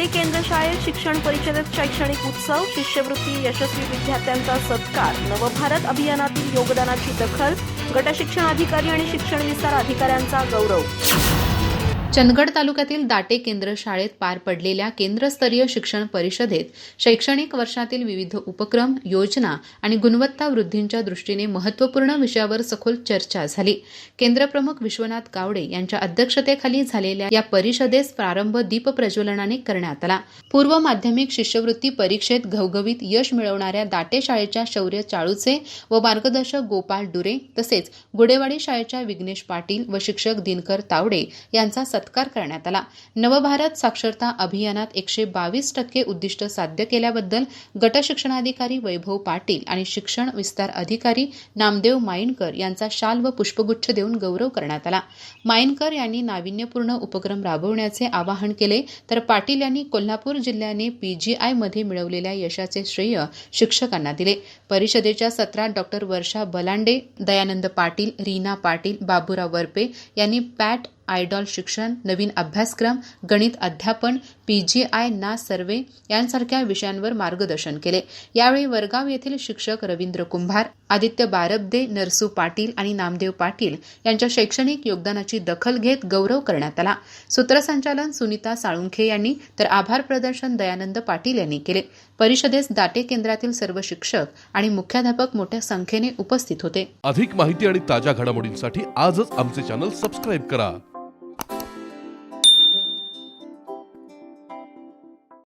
ते केंद्र शाळेत शिक्षण परिषदेत शैक्षणिक उत्सव शिष्यवृत्ती यशस्वी विद्यार्थ्यांचा सत्कार नवभारत अभियानातील योगदानाची दखल गटशिक्षण अधिकारी आणि शिक्षण विस्तार अधिकाऱ्यांचा गौरव. चंदगड तालुक्यातील दाटे केंद्र शाळेत पार पडलेल्या केंद्रस्तरीय शिक्षण परिषदेत शैक्षणिक वर्षातील विविध उपक्रम योजना आणि गुणवत्ता वृद्धींच्या दृष्टीने महत्त्वपूर्ण विषयावर सखोल चर्चा झाली. केंद्रप्रमुख विश्वनाथ गावडे यांच्या अध्यक्षतेखाली झालेल्या या परिषदेस प्रारंभ दीप प्रज्वलनाने करण्यात आला. पूर्व माध्यमिक शिष्यवृत्ती परीक्षेत घवघवीत यश मिळवणाऱ्या दाटे शाळेच्या शौर्य चाळूचे व मार्गदर्शक गोपाल डुरे तसेच गुडेवाडी शाळेच्या विघ्नेश पाटील व शिक्षक दिनकर तावडे यांचा सत्कार करण्यात आला. नवभारत साक्षरता अभियानात एकशे बावीस टक्के उद्दिष्ट साध्य केल्याबद्दल गटशिक्षणाधिकारी वैभव पाटील आणि शिक्षण विस्तार अधिकारी नामदेव माईनकर यांचा शाल व पुष्पगुच्छ देऊन गौरव करण्यात आला. माईनकर यांनी नाविन्यपूर्ण उपक्रम राबवण्याचे आवाहन केले तर पाटील यांनी कोल्हापूर जिल्ह्याने पीजीआयमध्ये मिळवलेल्या यशाचे श्रेय शिक्षकांना दिले. परिषदेच्या सत्रात डॉक्टर वर्षा बलांडे दयानंद पाटील रीना पाटील बाबुराव वरपे यांनी पॅट आयडॉल शिक्षण नवीन अभ्यासक्रम गणित अध्यापन पीजीआय ना सर्वे यांसारख्या विषयांवर मार्गदर्शन केले. यावेळी वरगाव येथील शिक्षक रवींद्र कुंभार आदित्य बारबदे नरसू पाटील आणि नामदेव पाटील यांच्या शैक्षणिक योगदानाची दखल घेत गौरव करण्यात आला. सूत्रसंचालन सुनीता साळुंखे यांनी तर आभार प्रदर्शन दयानंद पाटील यांनी केले. परिषदेस दाटे केंद्रातील सर्व शिक्षक आणि मुख्याध्यापक मोठ्या संख्येने उपस्थित होते. अधिक माहिती आणि ताज्या घडामोडींसाठी आजच आमचे चॅनल सबस्क्राईब करा.